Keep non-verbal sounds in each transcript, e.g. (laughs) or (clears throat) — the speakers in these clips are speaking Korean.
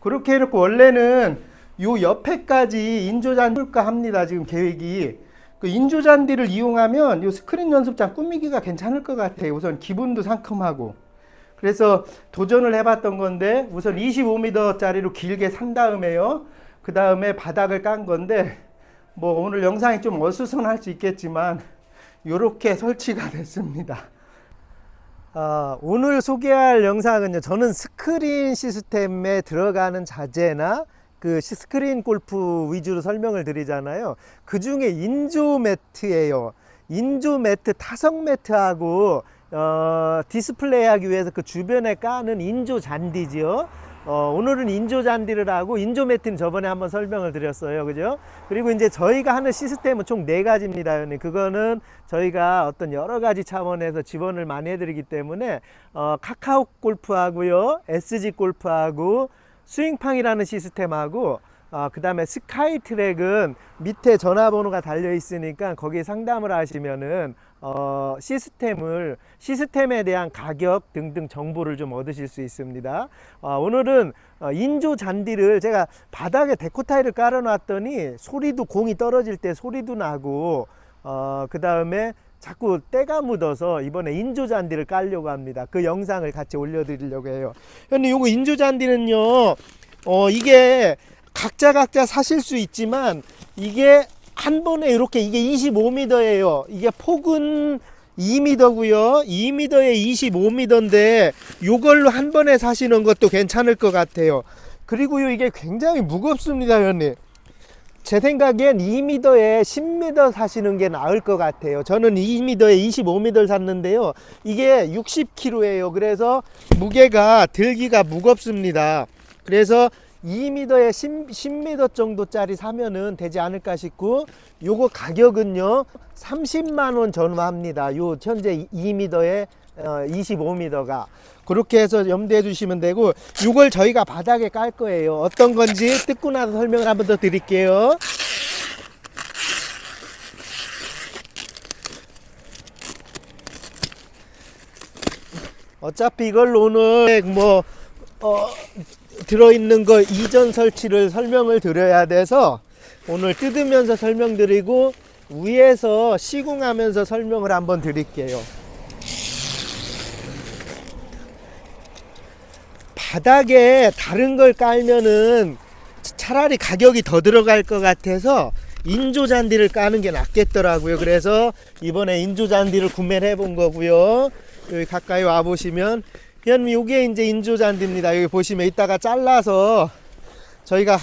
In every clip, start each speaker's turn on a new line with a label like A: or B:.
A: 그렇게 해놓고 원래는 요 옆에까지 인조잔디 풀까 합니다. 지금 계획이. 그 인조잔디를 이용하면 요 스크린 연습장 꾸미기가 괜찮을 것 같아요. 우선 기분도 상큼하고. 그래서 도전을 해봤던 건데 우선 25m짜리로 길게 산 다음에요. 그 다음에 바닥을 깐 건데 뭐 오늘 영상이 좀 어수선할 수 있겠지만 이렇게 설치가 됐습니다. 아, 오늘 소개할 영상은요. 저는 스크린 시스템에 들어가는 자재나 그 시- 스크린 골프 위주로 설명을 드리잖아요. 그 중에 인조 매트예요. 인조 매트, 타석 매트하고 어, 디스플레이 하기 위해서 그 주변에 까는 인조 잔디지요. 어, 오늘은 인조 잔디를 하고 인조 매트는 저번에 한번 설명을 드렸어요. 그죠? 그리고 이제 저희가 하는 시스템은 총 네 가지입니다. 그거는 저희가 어떤 여러 가지 차원에서 지원을 많이 해드리기 때문에 어, 카카오 골프하고요, SG 골프하고 스윙팡이라는 시스템하고 어, 그 다음에 스카이 트랙은 밑에 전화번호가 달려 있으니까 거기에 상담을 하시면은 어, 시스템을 시스템에 대한 가격 등등 정보를 좀 얻으실 수 있습니다. 어, 오늘은 어, 인조 잔디를 제가 바닥에 데코 타일을 깔아놨더니 소리도 공이 떨어질 때 소리도 나고 어, 그 다음에 자꾸 때가 묻어서 이번에 인조 잔디를 깔려고 합니다. 그 영상을 같이 올려드리려고 해요. 형님, 요거 인조 잔디는요, 어, 이게 각자 각자 사실 수 있지만 이게 한 번에 이렇게 이게 25m예요. 이게 폭은 2m고요. 2m에 25m인데 요걸로 한 번에 사시는 것도 괜찮을 것 같아요. 그리고요 이게 굉장히 무겁습니다, 형님. 제 생각엔 2m에 10m 사시는 게 나을 것 같아요. 저는 2m에 25m를 샀는데요. 이게 60kg예요. 그래서 무게가 들기가 무겁습니다. 그래서 2m에 10, 10m 정도짜리 사면은 되지 않을까 싶고 요거 가격은요 30만 원 전후합니다. 요 현재 2m에 어, 25m가 그렇게 해서 염두해 주시면 되고 이걸 저희가 바닥에 깔 거예요. 어떤 건지 뜯고 나서 설명을 한 번 더 드릴게요. 어차피 이걸 오늘 뭐 어, 들어있는 거 이전 설치를 설명을 드려야 돼서 오늘 뜯으면서 설명드리고 위에서 시공하면서 설명을 한번 드릴게요. 바닥에 다른 걸 깔면은 차라리 가격이 더 들어갈 것 같아서 인조 잔디를 까는 게 낫겠더라고요. 그래서 이번에 인조 잔디를 구매를 해본 거고요. 여기 가까이 와 보시면 현 요게 이제 인조 잔디입니다. 여기 보시면 이따가 잘라서 저희가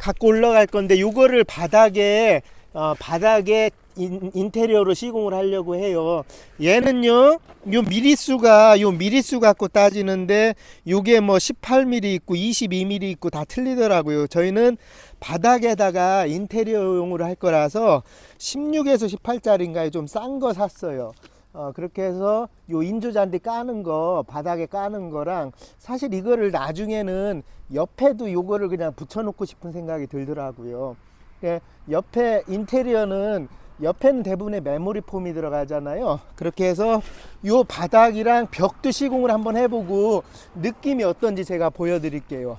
A: 갖고 올라갈 건데 요거를 바닥에 어, 바닥에 인, 인테리어로 시공을 하려고 해요. 얘는요, 요 미리수가, 요 미리수 갖고 따지는데, 요게 뭐 18mm 있고 22mm 있고 다 틀리더라고요. 저희는 바닥에다가 인테리어용으로 할 거라서 16에서 18짜리인가에 좀 싼 거 샀어요. 어, 그렇게 해서 요 인조잔디 까는 거, 바닥에 까는 거랑 사실 이거를 나중에는 옆에도 요거를 그냥 붙여놓고 싶은 생각이 들더라고요. 예, 옆에 인테리어는 옆에는 대부분의 메모리 폼이 들어가잖아요. 그렇게 해서 요 바닥이랑 벽도 시공을 한번 해보고 느낌이 어떤지 제가 보여드릴게요.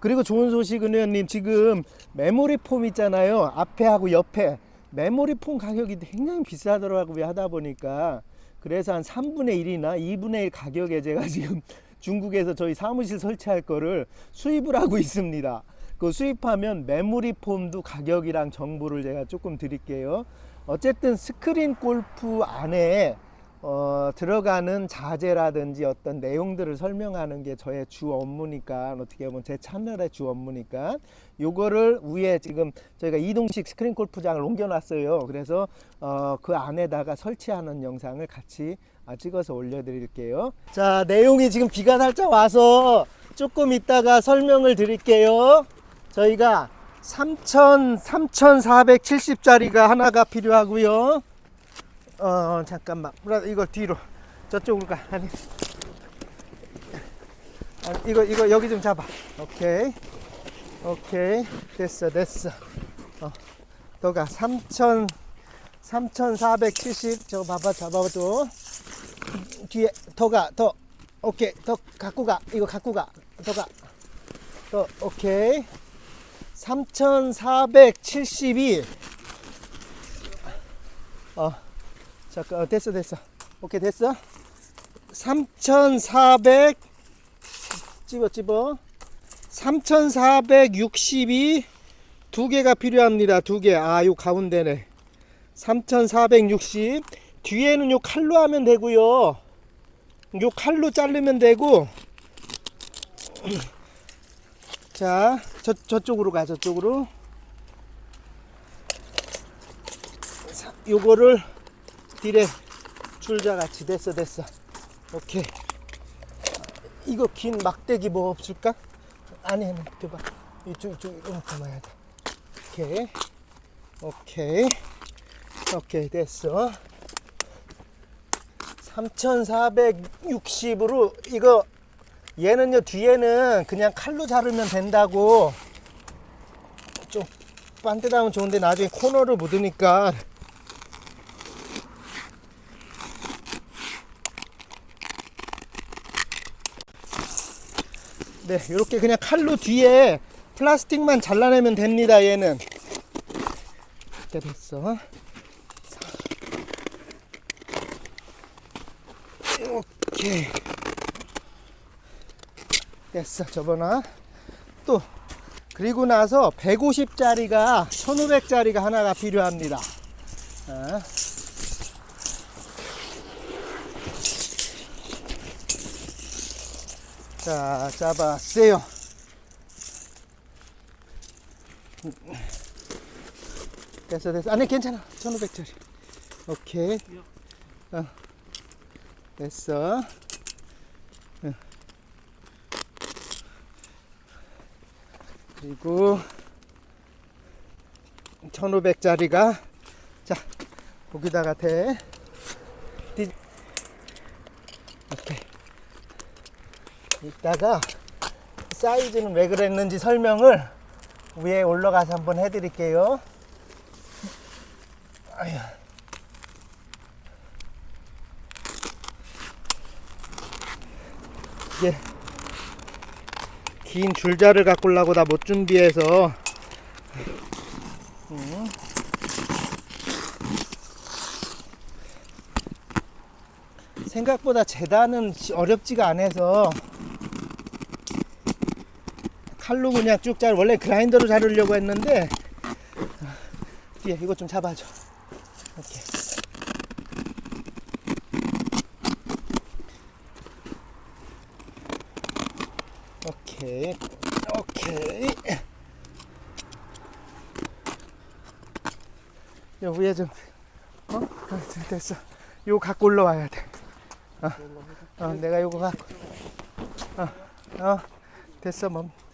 A: 그리고 좋은 소식은 의원님 지금 메모리 폼 있잖아요. 앞에 하고 옆에 메모리 폼 가격이 굉장히 비싸더라고요. 하다 보니까 그래서 한 3분의 1이나 2분의 1 가격에 제가 (laughs) 지금 중국에서 저희 사무실 설치할 거를 수입을 하고 있습니다. 그 수입하면 메모리 폼도 가격이랑 정보를 제가 조금 드릴게요. 어쨌든 스크린 골프 안에 어, 들어가는 자재라든지 어떤 내용들을 설명하는 게 저의 주 업무니까 어떻게 보면 제 채널의 주 업무니까 요거를 위에 지금 저희가 이동식 스크린 골프장을 옮겨놨어요. 그래서 어, 그 안에다가 설치하는 영상을 같이 아, 찍어서 올려드릴게요. 자 내용이 지금 비가 살짝 와서 조금 이따가 설명을 드릴게요. 저희가 3,000, 3,470짜리가 하나가 필요하고요. 어 잠깐만. 브라 이거 뒤로. 저쪽으로 가. 아니. 아니 이거 이거 여기 좀 잡아. 오케이. 오케이. 됐어 됐어. 어 더가. 3,000 3,470 저거 봐봐 잡아줘 뒤에 더 가 더. 오케이. 더 갖고 가. 이거 갖고 가 더가. 또 오케이. 3472 어 잠깐 어, 됐어 됐어. 오케이 됐어. 3400 집어 집어. 3462 두 개가 필요합니다 두 개아 요 가운데네. 3460 뒤에는 요 칼로 하면 되고요. 요 칼로 자르면 되고. (clears throat) 자, 저, 저쪽으로 가, 저쪽으로. 사, 요거를 딜에 줄자 같이 됐어, 됐어. 오케이. 이거 긴 막대기 뭐 없을까? 아니, 아니, 봐 이쪽, 이쪽, 이거 담아야 돼. 오케이. 오케이. 오케이, 됐어. 3460으로 이거 얘는요 뒤에는 그냥 칼로 자르면 된다고 좀 반듯하면 좋은데 나중에 코너를 묻으니까 네 이렇게 그냥 칼로 뒤에 플라스틱만 잘라내면 됩니다 얘는. 이렇게 됐어. 오케이 됐어 접어놔 또 그리고 나서 150짜리가 1500짜리가 하나가 필요합니다. 어. 자 잡았어요. 됐어 됐어. 아니 괜찮아. 1500짜리. 오케이. 어. 됐어. 그리고 1500짜리가 자 거기다가 대. 디- 오케이 이따가 사이즈는 왜 그랬는지 설명을 위에 올라가서 한번 해드릴게요 아휴. 이게 긴 줄자를 갖고 오려고 다못 준비해서 음. 생각보다 재단은 시- 어렵지가 않아서 칼로 그냥 쭉 잘 원래 그라인더로 자르려고 했는데 뒤에 이거 좀 잡아줘. 이렇게. 오케이. 오케이. 요 위에 좀 어? 어, 됐어. 요거 갖고 올라와야 돼. 어, 어 내가 요거 갖고 어, 어. 됐어 뭐.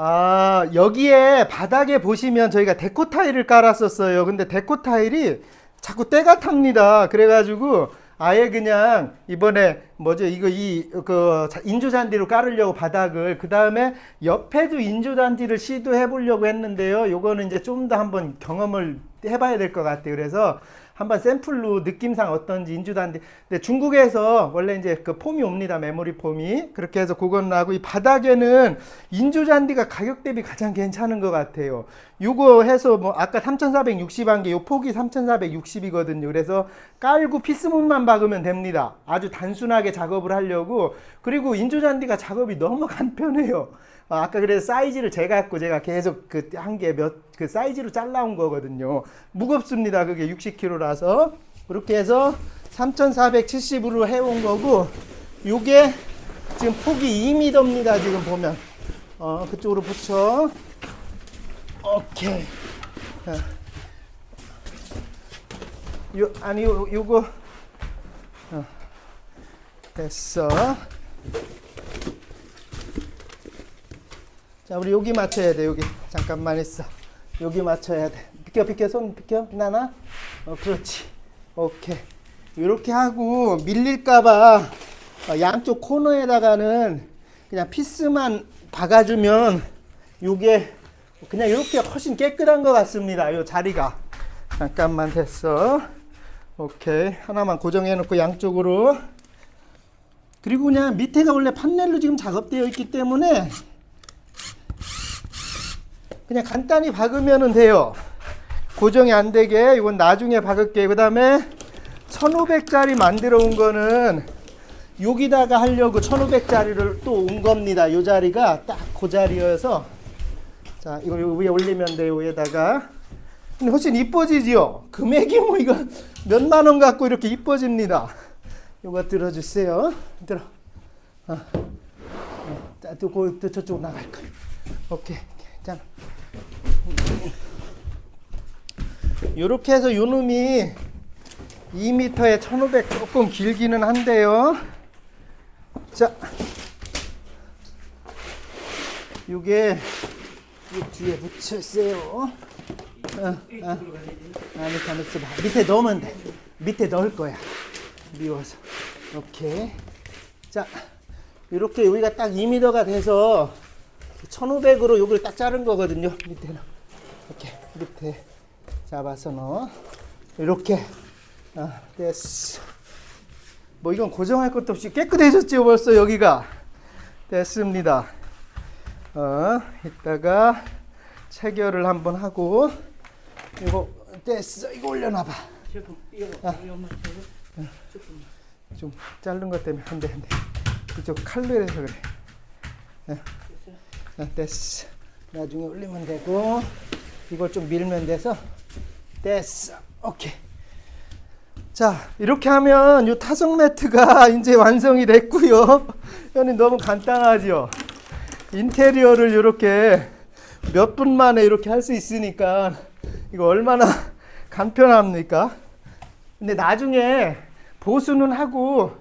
A: 아 여기에 바닥에 보시면 저희가 데코 타일을 깔았었어요. 근데 데코 타일이 자꾸 때가 탑니다. 그래가지고 아예 그냥 이번에 뭐죠? 이거 이 그 인조 잔디로 깔으려고 바닥을 그 다음에 옆에도 인조 잔디를 시도해 보려고 했는데요. 요거는 이제 좀 더 한번 경험을 해봐야 될 것 같아요. 그래서 한번 샘플로 느낌상 어떤지 잔디 근데 중국에서 원래 이제 그 폼이 옵니다 메모리 폼이. 그렇게 해서 그건 나고 이 바닥에는 인조 잔디가 가격 대비 가장 괜찮은 것 같아요 요거 해서 뭐 아까 3460한 게 요 폭이 3460이거든요 그래서 깔고 피스문만 박으면 됩니다 아주 단순하게 작업을 하려고 그리고 인조 잔디가 작업이 너무 간편해요 아, 아까 그래서 사이즈를 제가 갖고 제가 계속 그 한 개 몇 그 사이즈로 잘라온 거거든요. 무겁습니다. 그게 60kg라서 그렇게 해서 3,470으로 해온 거고 요게 지금 폭이 2m입니다. 지금 보면 어 그쪽으로 붙여. 오케이. 자. 요 아니 요 요거 어. 됐어. 자, 우리 여기 맞춰야 돼, 여기. 잠깐만 있어. 여기 맞춰야 돼. 비켜, 비켜, 손 비켜. 나나? 어, 그렇지. 오케이. 이렇게 하고 밀릴까봐 어, 양쪽 코너에다가는 그냥 피스만 박아주면 요게 그냥 이렇게 훨씬 깨끗한 것 같습니다. 요 자리가. 잠깐만 됐어. 오케이. 하나만 고정해 놓고 양쪽으로. 그리고 그냥 밑에가 원래 판넬로 지금 작업되어 있기 때문에 그냥 간단히 박으면 돼요. 고정이 안 되게 이건 나중에 박을게요. 그 다음에 1500짜리 만들어 온 거는 여기다가 하려고 1500짜리를 또 온 겁니다. 이 자리가 딱 그 자리여서 자 이거 요 위에 올리면 돼요. 위에다가 근데 훨씬 이뻐지지요. 금액이 뭐 이거 몇만 원 갖고 이렇게 이뻐집니다. 요거 들어주세요. 들어. 어. 어. 자, 또, 그, 또 저쪽 나갈 거야. 오케이. 괜찮아. 요렇게 해서 요 놈이 2m에 1500 조금 길기는 한데요. 자. 요게 이 뒤에 붙였어요. 어, 어. 아니, 가만 있어봐. 밑에 넣으면 돼. 밑에 넣을 거야. 미워서. 오케이. 자, 이렇게 여기가 딱 2m가 돼서 1500으로 여기를 딱 자른 거거든요. 밑에는. 이렇게 밑에 잡아서 넣어. 이렇게. 아, 됐어. 뭐 이건 고정할 것도 없이 깨끗해졌죠, 벌써 여기가. 됐습니다. 어, 이따가 체결을 한번 하고 이거 됐어. 이거 올려놔봐. 아. 좀 자른 것 때문에 안돼 안돼 이쪽 칼로 해서 그래 네. 네, 됐어 나중에 올리면 되고 이걸 좀 밀면 돼서 됐어 오케이 자 이렇게 하면 이 타석 매트가 (laughs) 이제 완성이 됐고요 형님 너무 간단하죠 인테리어를 이렇게 몇 분 만에 이렇게 할 수 있으니까 이거 얼마나 (laughs) 간편합니까 근데 나중에 보수는 하고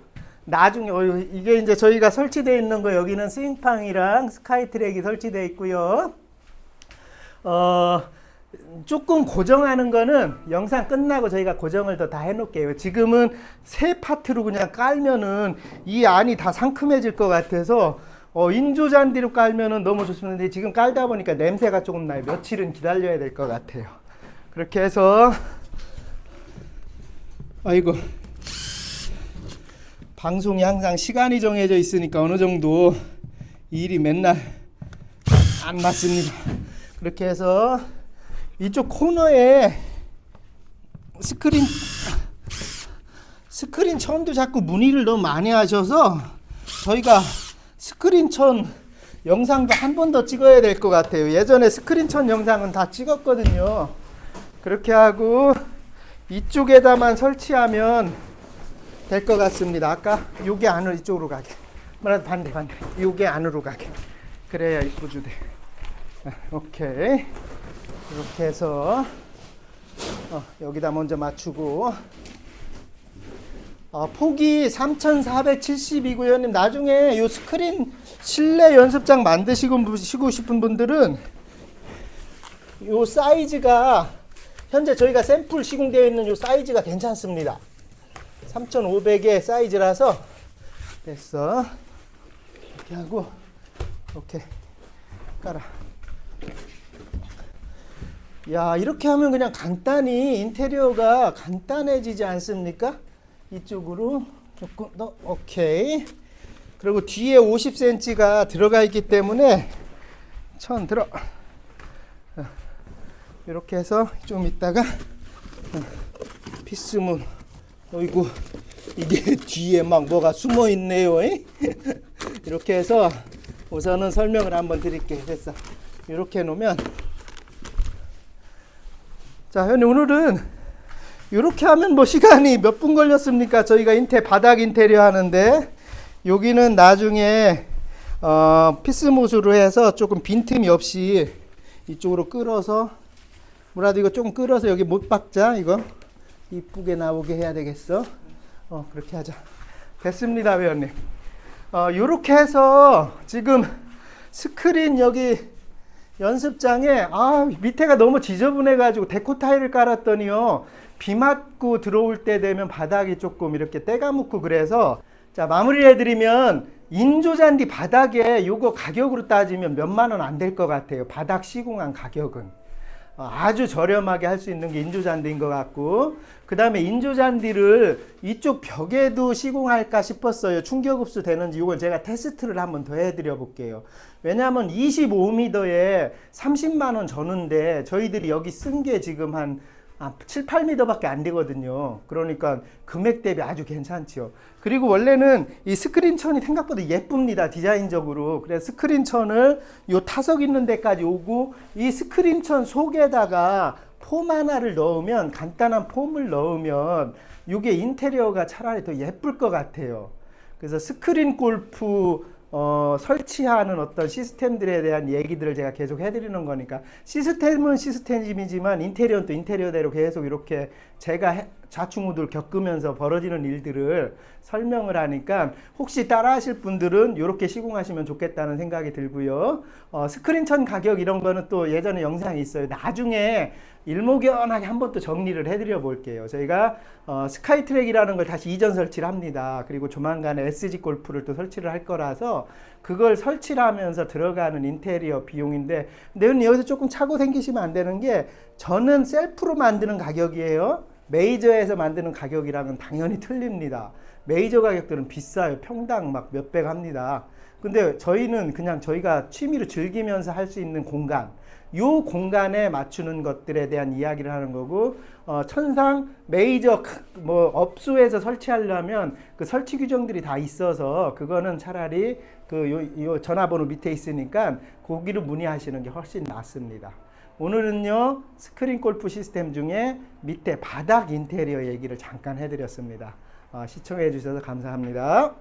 A: 나중에 어, 이게 이제 저희가 설치되어 있는 거 여기는 스윙팡이랑 스카이트랙이 설치되어 있고요. 어 조금 고정하는 거는 영상 끝나고 저희가 고정을 더 다 해놓을게요. 지금은 세 파트로 그냥 깔면은 이 안이 다 상큼해질 것 같아서 어, 인조 잔디로 깔면은 너무 좋습니다. 지금 깔다 보니까 냄새가 조금 나요. 며칠은 기다려야 될 것 같아요. 그렇게 해서 아이고 방송이 항상 시간이 정해져 있으니까 어느 정도 일이 맨날 안 맞습니다. 그렇게 해서 이쪽 코너에 스크린 스크린 천도 자꾸 문의를 너무 많이 하셔서 저희가 스크린 천 영상도 한 번 더 찍어야 될 것 같아요. 예전에 스크린 천 영상은 다 찍었거든요. 그렇게 하고 이쪽에다만 설치하면 될 것 같습니다. 아까 요게 안으로 이쪽으로 가게. 뭐라 반대 반대. 요게 안으로 가게. 그래야 이쁘주 돼. 아, 오케이. 이렇게 해서 어, 여기다 먼저 맞추고 어, 폭이 3,470이고요. 형님 나중에 요 스크린 실내 연습장 만드시고 시고 싶은 분들은 요 사이즈가 현재 저희가 샘플 시공되어 있는 요 사이즈가 괜찮습니다. 3,500의 사이즈라서 됐어. 이렇게 하고 오케이 깔아. 야 이렇게 하면 그냥 간단히 인테리어가 간단해지지 않습니까? 이쪽으로 조금 더 오케이. 그리고 뒤에 50cm가 들어가 있기 때문에 천 들어. 어, 이렇게 해서 좀 있다가 어, 피스문 어이구 이게 뒤에 막 뭐가 숨어 있네요. 에? (laughs) 이렇게 해서 우선은 설명을 한번 드릴게요. 됐어. 이렇게 놓으면 자, 형님 오늘은 이렇게 하면 뭐 시간이 몇 분 걸렸습니까? 저희가 인테 바닥 인테리어 하는데 여기는 나중에 어, 피스못으로 해서 조금 빈틈이 없이 이쪽으로 끌어서 뭐라도 이거 조금 끌어서 여기 못 박자 이거 이쁘게 나오게 해야 되겠어. 어 그렇게 하자. 됐습니다, 회원님. 어 요렇게 해서 지금 스크린 여기 연습장에 아 밑에가 너무 지저분해 가지고 데코 타일을 깔았더니요 비 맞고 들어올 때 되면 바닥이 조금 이렇게 때가 묻고 그래서 자 마무리를 해드리면 인조잔디 바닥에 요거 가격으로 따지면 몇만 원 안 될 것 같아요 바닥 시공한 가격은 어, 아주 저렴하게 할 수 있는 게 인조잔디인 것 같고 그 다음에 인조잔디를 이쪽 벽에도 시공할까 싶었어요. 충격 흡수 되는지 이건 제가 테스트를 한번 더 해드려 볼게요. 왜냐하면 25m에 30만 원 저는데 저희들이 여기 쓴 게 지금 한 아, 7, 8m밖에 안 되거든요. 그러니까 금액 대비 아주 괜찮죠. 그리고 원래는 이 스크린 천이 생각보다 예쁩니다. 디자인적으로. 그래서 스크린 천을 요 타석 있는 데까지 오고 이 스크린 천 속에다가 폼 하나를 넣으면 간단한 폼을 넣으면 이게 인테리어가 차라리 더 예쁠 것 같아요. 그래서 스크린 골프 어, 설치하는 어떤 시스템들에 대한 얘기들을 제가 계속 해드리는 거니까 시스템은 시스템이지만 인테리어는 또 인테리어대로 계속 이렇게 제가 해- 좌충우돌 겪으면서 벌어지는 일들을 설명을 하니까 혹시 따라하실 분들은 이렇게 시공하시면 좋겠다는 생각이 들고요. 어, 스크린천 가격 이런 거는 또 예전에 영상이 있어요. 나중에 일목요연하게 한 번 또 정리를 해드려 볼게요. 저희가 어, 스카이트랙이라는 걸 다시 이전 설치를 합니다. 그리고 조만간에 SG 골프를 또 설치를 할 거라서 그걸 설치를 하면서 들어가는 인테리어 비용인데 근데 여기서 조금 착오 생기시면 안 되는 게 저는 셀프로 만드는 가격이에요. 메이저에서 만드는 가격이랑은 당연히 틀립니다. 메이저 가격들은 비싸요. 평당 막 몇백 합니다. 근데 저희는 그냥 저희가 취미로 즐기면서 할 수 있는 공간, 요 공간에 맞추는 것들에 대한 이야기를 하는 거고, 어, 천상 메이저 크- 뭐 업소에서 설치하려면 그 설치 규정들이 다 있어서 그거는 차라리 그 요, 요 전화번호 밑에 있으니까 거기로 문의하시는 게 훨씬 낫습니다. 오늘은요 스크린 골프 시스템 중에 밑에 바닥 인테리어 얘기를 잠깐 해드렸습니다. 어, 시청해 주셔서 감사합니다.